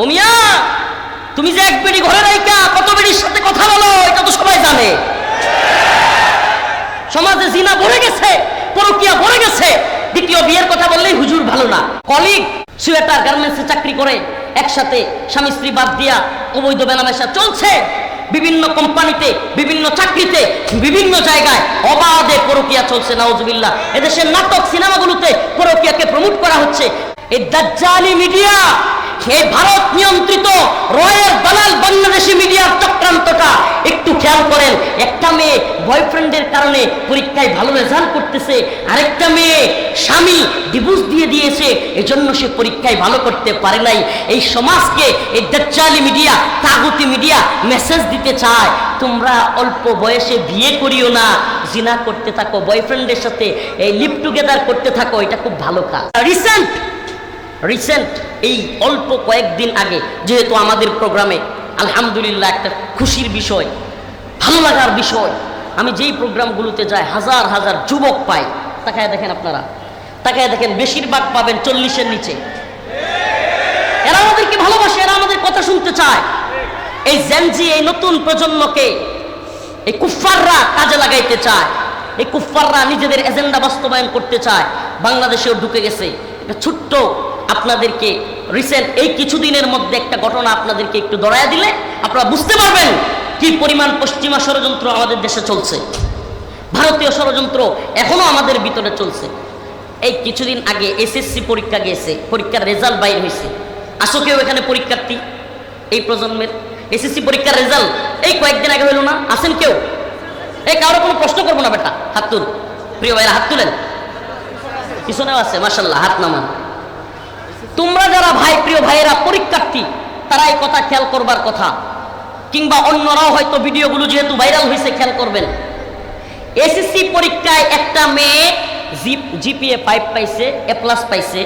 ও তুমি যে এক বেড়ি ঘরে রাইকা কত বেড়ির সাথে কথা বলো, এটা তো সবাই জানে। সমাজে জিনা ভরে গেছে, পরকিয়া ভরে গেছে, দ্বিতীয় বিয়ের কথা বললেই হুজুর ভালো না। কলিগ, সুয়েটার, গার্মেন্টসে চাকরি করে, একসাথে স্বামী স্ত্রী বাদ দিয়া অবৈধ বেনামেশা চলছে। বিভিন্ন কোম্পানিতে, বিভিন্ন চাকরিতে, বিভিন্ন জায়গায় অবাধে পরকিয়া চলছে, নাউজুবিল্লাহ। এদেশের নাটক, সিনেমাগুলোতে পরকিয়াকে প্রমোট করা হচ্ছে। এই দাজ্জালি মিডিয়া ভারত নিয়ন্ত্রিত দালাল বাংলাদেশি মিডিয়ার চক্রান্তটা একটু খেয়াল করেন। একটা মেয়ে বয়ফ্রেন্ডের কারণে পরীক্ষায় ভালো রেজাল্ট করতেছে, আরেকটা মেয়ে স্বামী ডিভোর্স দিয়ে দিয়েছে, এজন্য সে পরীক্ষায় ভালো করতে পারে নাই। এই সমাজকে এই দাজ্জালি মিডিয়া মিডিয়া মেসেজ দিতে চায়, তোমরা অল্প বয়সে বিয়ে করিও না, জিনা করতে থাকো, বয়ফ্রেন্ডের সাথে এই লিভ টুগেদার করতে থাকো, এটা খুব ভালো কাজ। রিসেন্ট রিসেন্ট এই অল্প কয়েকদিন আগে যেহেতু আমাদের প্রোগ্রামে আলহামদুলিল্লাহ একটা খুশির বিষয়, ভালো লাগার বিষয়, আমি যেই প্রোগ্রামগুলোতে যাই, হাজার হাজার যুবক পাই। তাকায় দেখেন আপনারা। তাকায় দেখেন, বেশিরভাগ পাবেন চল্লিশের নিচে। এরা আমাদেরকে ভালোবাসে, এরা আমাদের কথা শুনতে চায়। এই জেনজি এই নতুন প্রজন্মকে, এই কুফাররা কাজে লাগাইতে চায়। এই কুফাররা নিজেদের এজেন্ডা বাস্তবায়ন করতে চায়। বাংলাদেশেও ঢুকে গেছে। একটা ছোট্ট আপনাদেরকে রিসেন্ট এই কিছুদিনের মধ্যে একটা ঘটনা আপনাদেরকে একটু দড়াইয়া দিলে আপনারা বুঝতে পারবেন কি পরিমাণ পশ্চিমা ষড়যন্ত্র আমাদের দেশে চলছে। ভারতীয় ষড়যন্ত্র এখনও আমাদের ভিতরে চলছে। এই কিছুদিন আগে এসএসসি পরীক্ষা গিয়েছে, পরীক্ষার রেজাল্ট বাইর হয়েছে। আসো কেউ এখানে পরীক্ষার্থী? এই প্রজন্মের এসএসসি পরীক্ষার রেজাল্ট এই কয়েকদিন আগে হলো না? আসেন কেউ? এই কারও কোনো প্রশ্ন করব না বেটা? হাত তুল। প্রিয় ভাইরা, হাত তুলেন। পিছনেও আছে মাসাল্লাহ হাত নামান। তোমরা যারা ভাই, প্রিয় ভাইয়েরা, পরীক্ষার্থী তারা এই কথা খেয়াল করবার কথা। কিংবা অন্যরাও হয়তো ভিডিওগুলো যেহেতু ভাইরাল হয়েছে খেয়াল করবেন। এসএসসি পরীক্ষায় একটা মেয়ে জিপিএ ফাইভ পাইছে এ প্লাস পাইছে।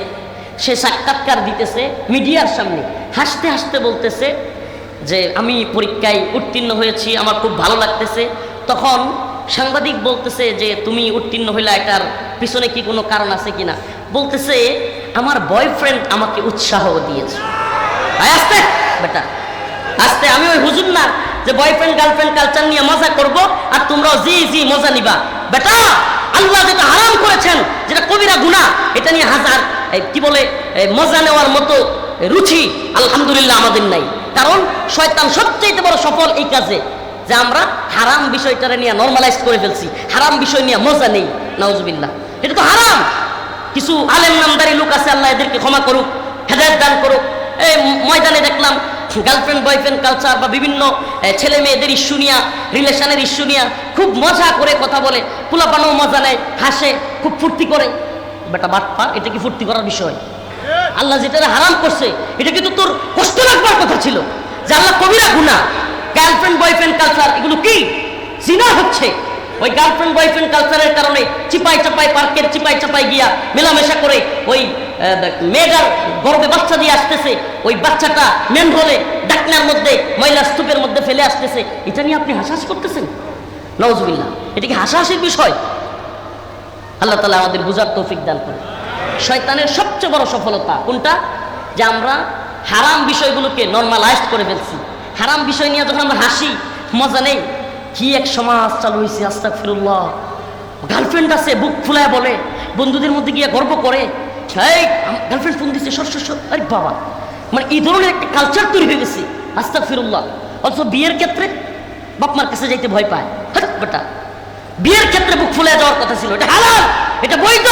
সে সাক্ষাৎকার দিতেছে মিডিয়ার সামনে। হাসতে হাসতে বলতেছে যে, আমি পরীক্ষায় উত্তীর্ণ হয়েছি, আমার খুব ভালো লাগতেছে। তখন সাংবাদিক বলতেছে যে, তুমি উত্তীর্ণ হইলে, এটার পিছনে কি কোনো কারণ আছে কিনা? বলতেছে আমার বয়ফ্রেন্ড আমাকে উৎসাহ দিয়েছে। ভাই আসতে, বেটা। আসতে, আমি ওই হুজুর না যে বয়ফ্রেন্ড গার্লফ্রেন্ড কালচার নিয়ে মজা করব আর তোমরাও জি জি, মজা নিবা। বেটা, আল্লাহ যেটা হারাম করেছেন, যেটা কবিরা গুণা এটা নিয়ে হাজার কি বলে মজা নেওয়ার মতো রুচি আলহামদুলিল্লাহ আমাদের নাই। কারণ শয়তান সবচেয়ে বড় সফল এই কাজে যে আমরা হারাম বিষয়টা নিয়ে নর্মালাইজ করে ফেলছি, হারাম বিষয় নিয়ে মজা নেই নওয়াজবিল্লাহ এটা তো হারাম। কিছু আলেম নামদারি লোক আছে, আল্লাহ এদেরকে ক্ষমা করুক, হেদায়ত দান করুক। এই ময়দানে দেখলাম গার্লফ্রেন্ড বয়ফ্রেন্ড কালচার বা বিভিন্ন ছেলে মেয়েদের ইস্যু নিয়া রিলেশনের ইস্যু নিয়া খুব মজা করে কথা বলে। পোলাপানও মজা নেয়, হাসে, খুব ফুর্তি করে। বেটা বাটপা এটা কি ফুর্তি করার বিষয়? আল্লাহ যেটা হারাম করছে, এটা কিন্তু তোর কষ্ট লাগবার কথা ছিল। যে আল্লাহ কবিরা গুণা গার্লফ্রেন্ড বয়ফ্রেন্ড কালচার এগুলো কি? জিনা হচ্ছে। ওই গার্লফ্রেন্ড বয়ফ্রেন্ড কালচারের কারণে চিপাই চাপাই পার্কের চিপাই চাপাই গিয়া মেলামেশা করে ওই মেয়েটার গর্বে বাচ্চা দিয়ে আসতেছে। ওই বাচ্চাটা মেন হলে ডাকনার মধ্যে ময়লা স্তূপের মধ্যে ফেলে আসতেছে। এটা নিয়ে আপনি হাসাহাসি করতেছেন? নওয়াজবিল্লাহ এটা কি হাসাহাসির বিষয়? আল্লাহ তালা আমাদের বুঝার তৌফিক দান করে শয়তানের সবচেয়ে বড় সফলতা কোনটা? যে আমরা হারাম বিষয়গুলোকে নর্মালাইজড করে ফেলছি। হারাম বিষয় নিয়ে যখন আমরা হাসি, মজা নেই কি এক সমাজ চালু হয়েছে আস্তাক ফিরুল্লাহ গার্লফ্রেন্ড আছে, বুক ফুলায় বলে, বন্ধুদের মধ্যে গিয়ে গর্ব করে গার্লফ্রেন্ড ফোন দিচ্ছে সর সর আরে বাবা। মানে এই ধরনের একটা কালচার তৈরি হয়ে গেছে আস্তাক ফিরুল্লাহ অথচ বিয়ের ক্ষেত্রে বাপ মার কাছে যাইতে ভয় পায়। বেটা বিয়ের ক্ষেত্রে বুক ফুলে যাওয়ার কথা ছিল, এটা হালাল, এটা বৈধ।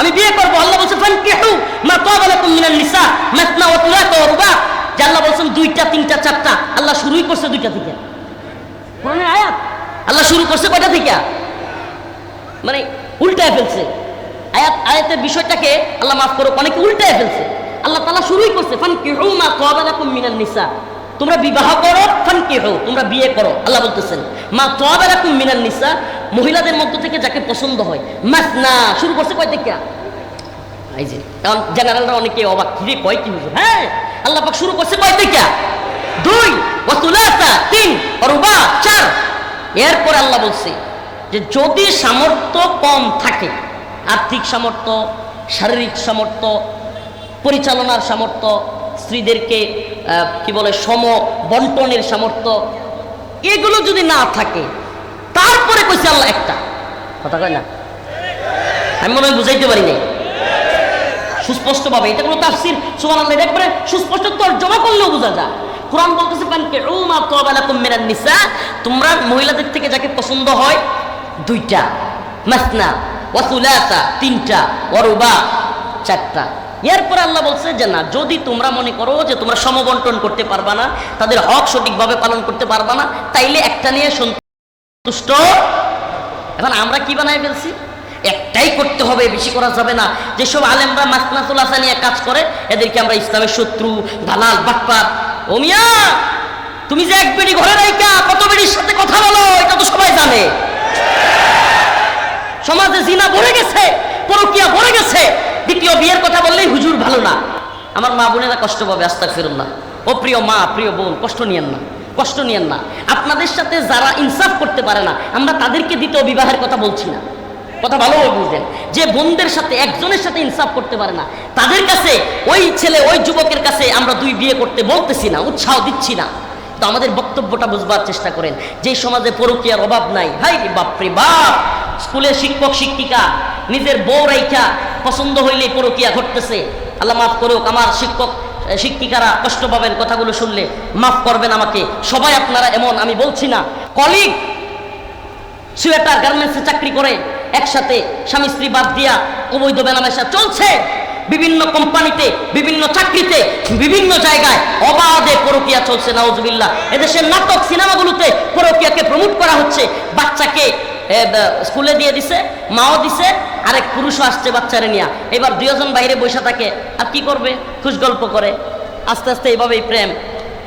আমি বিয়ে করব। আল্লাহ বলছে ফানকিহু মা তাবালাকুম মিনান নিসা, মাসনা ওয়া তুলাকা ওয়া রুবা। যে আল্লাহ বলছেন, দুইটা, তিনটা, চারটা। আল্লাহ শুরুই করছে দুইটা থেকে। কোরআনের আয়াত? আল্লাহ শুরু করছে কয়টা থেকে? মানে উল্টায় ফেলছে। আয়াত, আয়াতের বিষয়টাকে আল্লাহ মাফ করো অনেকে উল্টায় ফেলছে। আল্লাহ তাআলা শুরুই করছে, ফানকিহু মা তাবালাকুম মিনান নিসা। তোমরা বিবাহ করো ফান ফানকিহু, তোমরা বিয়ে করো, আল্লাহ বলতেছেন। মা তাবালাকুম মিনান নিসা, মহিলাদের মধ্য থেকে যাকে পছন্দ হয়। মাসনা, শুরু করছে কয় থেকে? এই যে, কারণ জেনারেলরা অনেকে অবাক কিরে কয় কি হ্যাঁ আল্লাহ পাক শুরু করছে কয় থেকে? দুই ওয়াতুলাতা তিন, অরুবা, চার। এরপর আল্লাহ বলছে যে যদি সামর্থ্য কম থাকে, আর্থিক সামর্থ্য, শারীরিক সামর্থ্য, পরিচালনার সামর্থ্য, স্ত্রীদেরকে কি বলে, সম বন্টনের সামর্থ্য, এগুলো যদি না থাকে, তারপরে কইছে আল্লাহ একটা। কথা কয় না? আমি মনে হয় বুঝাইতে পারি নাই। সুস্পষ্টভাবে, এটা কোনো তাফসির সুবহান আল্লাহ একবারে সুস্পষ্ট তর্জমা করলেও বোঝা যায়। কোরআন বলতেছে পান কে উমা তাবালাকুম মিনান নিসা তোমরা মহিলাদের থেকে যাকে পছন্দ হয়, দুইটা, মাসনা, ওয়া সুলাসা, তিনটা, ওয়া রুবা, চারটা। এরপর আল্লাহ বলছে যে, না, যদি তোমরা মনে করো যে তোমরা সমবন্টন করতে পারবা না, তাদের হক সঠিকভাবে পালন করতে পারবা না, তাইলে একটা নিয়ে সন্তুষ্ট এখন আমরা কি বানাই ফেলছি? একটাই করতে হবে, বেশি করা যাবে না। যেসব আলেমরা মাসনাতুল আসা নিয়ে কাজ করে, এদেরকে আমরা ইসলামের শত্রু, দালাল তুমি যে এক ঘরে রাইকা কত সাথে কথা বলো, এটা তো সবাই জানে। সমাজে জিনা ভরে গেছে, পরকিয়া ভরে গেছে। দ্বিতীয় বিয়ের কথা বললেই হুজুর ভালো না। আমার মা বোনেরা কষ্ট পাবে আস্তাক ফিরুল্লাহ ও প্রিয় মা, প্রিয় বোন, কষ্ট নিয়েন না, কষ্ট নিয়েন না। আপনাদের সাথে যারা ইনসাফ করতে পারে না, আমরা তাদেরকে দ্বিতীয় বিবাহের কথা বলছি না। কথা ভালোভাবে বুঝলেন। যে বোনদের সাথে, একজনের সাথে ইনসাফ করতে পারে না, তাদের কাছে, ওই ছেলে, ওই যুবকের কাছে আমরা দুই বিয়ে করতে বলতেছি না, উৎসাহ দিচ্ছি না। তো আমাদের বক্তব্যটা বুঝবার চেষ্টা করেন, যে সমাজে পরকীয়ার অভাব নাই। হাই বাপরে বাপ! স্কুলের শিক্ষক, শিক্ষিকা, নিজের বউ রাইখা পছন্দ হইলে পরকীয়া ঘটতেছে। আল্লাহ মাফ করুক, আমার শিক্ষক, শিক্ষিকারা কষ্ট পাবেন কথাগুলো শুনলে। মাফ করবেন আমাকে। সবাই আপনারা এমন, আমি বলছি না। কলিগ, সুয়েটার, গার্মেন্টসে চাকরি করে একসাথে স্বামী স্ত্রী বাদ দিয়া অবৈধ বেনামেশা চলছে। বিভিন্ন কোম্পানিতে, বিভিন্ন চাকরিতে, বিভিন্ন জায়গায় অবাধে পরকিয়া চলছে, নাউজুবিল্লাহ। এদেশের নাটক, সিনেমাগুলোতে পরকিয়াকে প্রমোট করা হচ্ছে। বাচ্চাকে স্কুলে দিয়ে দিছে, মাও দিছে, আরেক পুরুষও আসছে বাচ্চারে নিয়ে। এবার দুজন বাইরে বসে থাকে, আর কি করবে? খুশ গল্প করে। আস্তে আস্তে এইভাবেই প্রেম,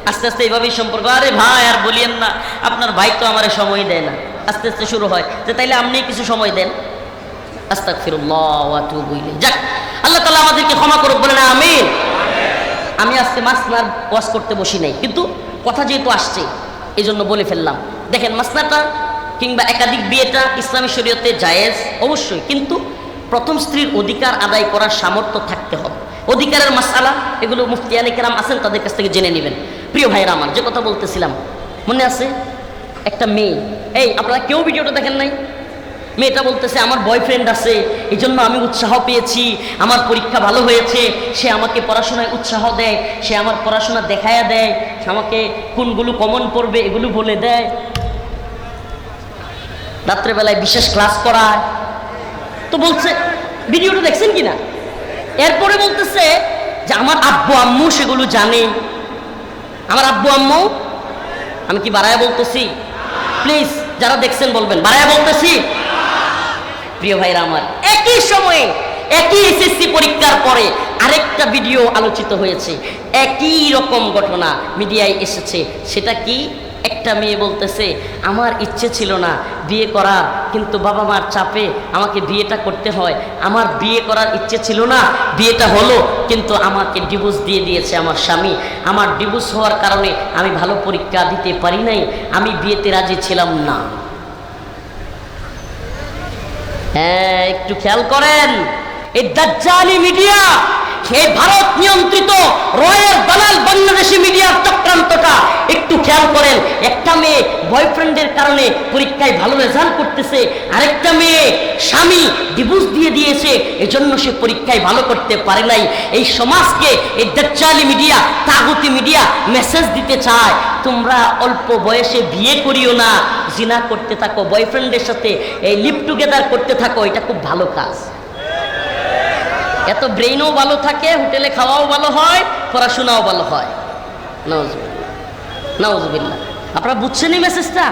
আস্তে আস্তে এইভাবেই সম্পর্ক। আরে ভাই, আর বলিয়েন না, আপনার ভাই তো আমার সময় দেয় না। আস্তে আস্তে শুরু হয়। যে তাইলে আপনি কিছু সময় দেন। আস্তাক ফিরুল্লাহ যাক, আল্লাহ তালা আমাদেরকে ক্ষমা করুক, বলেন আমিন। আমি আমি আজকে মাসনার ওয়াশ করতে বসি নাই, কিন্তু কথা যেহেতু আসছে এই জন্য বলে ফেললাম। দেখেন, মাসনাটা কিংবা একাধিক বিয়েটা ইসলামী শরীয়তে জায়েজ, অবশ্যই, কিন্তু প্রথম স্ত্রীর অধিকার আদায় করার সামর্থ্য থাকতে হবে। অধিকারের মাসালা এগুলো মুফতিয়ানি কেরাম আছেন, তাদের কাছ থেকে জেনে নেবেন। প্রিয় ভাইরা আমার, যে কথা বলতেছিলাম, মনে আছে? একটা মেয়ে। এই, আপনারা কেউ ভিডিওটা দেখেন নাই? মেয়েটা বলতেছে, আমার বয়ফ্রেন্ড আছে এই জন্য আমি উৎসাহ পেয়েছি, আমার পরীক্ষা ভালো হয়েছে, সে আমাকে পড়াশোনায় উৎসাহ দেয়, সে আমার পড়াশোনা দেখায়া দেয়, সে আমাকে কোনগুলো কমন পড়বে, এগুলো বলে দেয়। রাত্রেবেলায় বিশেষ ক্লাস করায়। তো বলছে, ভিডিওটা দেখছেন কি না এরপরে বলতেছে যে, আমার আব্বু আম্মু সেগুলো জানে। আমার আব্বু আম্মু? আমি কি বাড়ায় বলতেছি প্লিজ, যারা দেখছেন বলবেন। বাড়ায় বলতেছি। প্রিয় ভাইরা আমার, একই সময়ে একই এসএসসি পরীক্ষার পরে আরেকটা ভিডিও আলোচিত হয়েছে। একই রকম ঘটনা মিডিয়ায় এসেছে। সেটা কি? একটা মেয়ে বলতেছে, আমার ইচ্ছে ছিল না বিয়ে করার কিন্তু বাবা মার চাপে আমাকে বিয়েটা করতে হয়। আমার বিয়ে করার ইচ্ছে ছিল না, বিয়েটা হলো, কিন্তু আমাকে ডিভোর্স দিয়ে দিয়েছে আমার স্বামী। আমার ডিভোর্স হওয়ার কারণে আমি ভালো পরীক্ষা দিতে পারি নাই, আমি বিয়েতে রাজি ছিলাম না। হ্যাঁ একটু খেয়াল করেন। এই দাজ্জালি মিডিয়া এই ভারত নিয়ন্ত্রিত রয়ের মিডিয়ার চক্রান্তটা একটু খেয়াল করেন, একটা মেয়ে বয়ফ্রেন্ডের কারণে পরীক্ষায় ভালো রেজাল্ট করতেছে, আরেকটা মেয়ে স্বামী ডিভোর্স দিয়ে দিয়েছে, এজন্য সে পরীক্ষায় ভালো করতে পারে নাই। এই সমাজকে এই দাজ্জালি মিডিয়া তাগুতি মিডিয়া মেসেজ দিতে চায়, তোমরা অল্প বয়সে বিয়ে করিও না, জিনা করতে থাকো বয়ফ্রেন্ডের সাথে এই লিভ টুগেদার করতে থাকো, এটা খুব ভালো কাজ। এত ব্রেইনও ভালো থাকে, হোটেলে খাওয়াও ভালো হয়, পড়াশোনাও ভালো হয়। নওয়াজবিল্লা নওয়াজ আপনারা বুঝছেন এই মেসেজটা